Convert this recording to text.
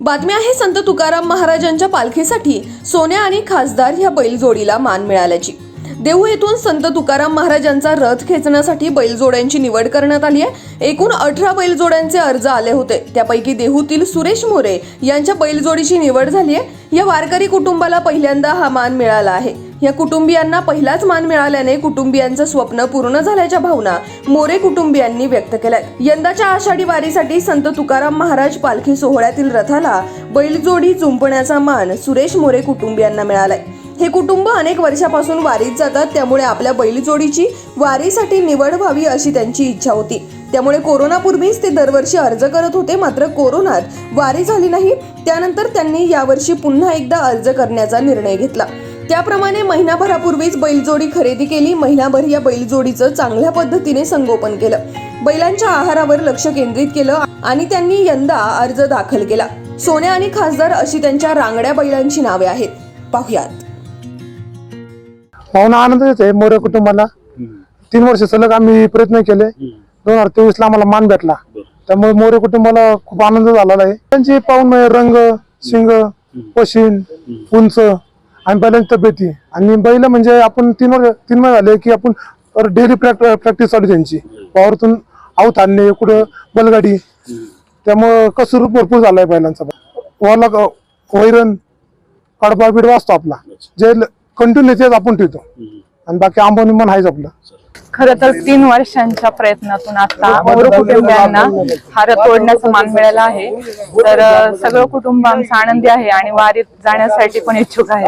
बातमी आहे संत तुकाराम महाराजांच्या पालखीसाठी सोन्या आणि खासदार ह्या बैलजोडीला मान मिळाल्याची. देहू येथून संत तुकाराम महाराजांचा रथ खेचण्यासाठी बैलजोड्यांची निवड करण्यात आली आहे. एकूण अठरा बैलजोड्यांचे अर्ज आले होते. त्यापैकी देहूतील सुरेश मोरे यांच्या बैलजोडीची निवड झाली आहे. या वारकरी कुटुंबाला पहिल्यांदा हा मान मिळाला आहे. या कुटुंबियांना पहिलाच मान मिळाल्याने कुटुंबियांचं स्वप्न पूर्ण झाल्याच्या भावना मोरे कुटुंबियांनी व्यक्त केल्यात. यंदाच्या आषाढी वारीसाठी संत तुकाराम महाराज पालखी सोहळ्यातील रथाला बैलजोडी जुंपण्याचा मान सुरेश मोरे कुटुंबियांना मिळालाय. हे कुटुंब अनेक वर्षापासून वारीत जातात त्यामुळे आपल्या बैलजोडीची वारीसाठी निवड व्हावी अशी त्यांची इच्छा होती. त्यामुळे कोरोनापूर्वीच ते दरवर्षी अर्ज करत होते मात्र कोरोनात वारी झाली नाही. त्यानंतर त्यांनी यावर्षी पुन्हा एकदा अर्ज करण्याचा निर्णय घेतला. त्याप्रमाणे महिनाभरापूर्वीच बैलजोडी खरेदी केली. महिनाभर या बैलजोडीचं चांगल्या पद्धतीने संगोपन केलं. बैलांच्या आहारावर लक्ष केंद्रित केलं आणि त्यांनी यंदा अर्ज दाखल केला. सोन्या आणि खासदार अशी त्यांच्या रांगड्या बैलांची नावे आहेत. पाहुयात. भावना आनंदच आहे मोरे कुटुंबाला. तीन वर्ष सलग आम्ही प्रयत्न केले. दोन हजार तेवीस ला आम्हाला मान भेटला. त्यामुळे मोरे कुटुंबाला खूप आनंद झालेला आहे. त्यांची म्हणजे रंग शिंग पशीन उंच आणि बैलांची तब्येती आणि बैल म्हणजे आपण तीन वर्ष तीन महिने झाले की आपण डेली प्रॅक्टिस चालू त्यांची. वावरतून आऊत आणणे कुठं बलगाडी. त्यामुळं कसर भरपूर झालाय बैलांचा. वाला वैरण कडबा बिडवा असतो आपला. जे कंटिन्यू तेच आपण ठेवतो. आणि बाकी मन आहेच आपलं. खर तर तीन वर्षांच्या प्रयत्नातून आता मोर कुटुंबियांना हार तोडण्याचा मान मिळाला आहे. तर सगळं कुटुंब आमचं आनंदी आहे आणि वारीत जाण्यासाठी पण इच्छुक आहे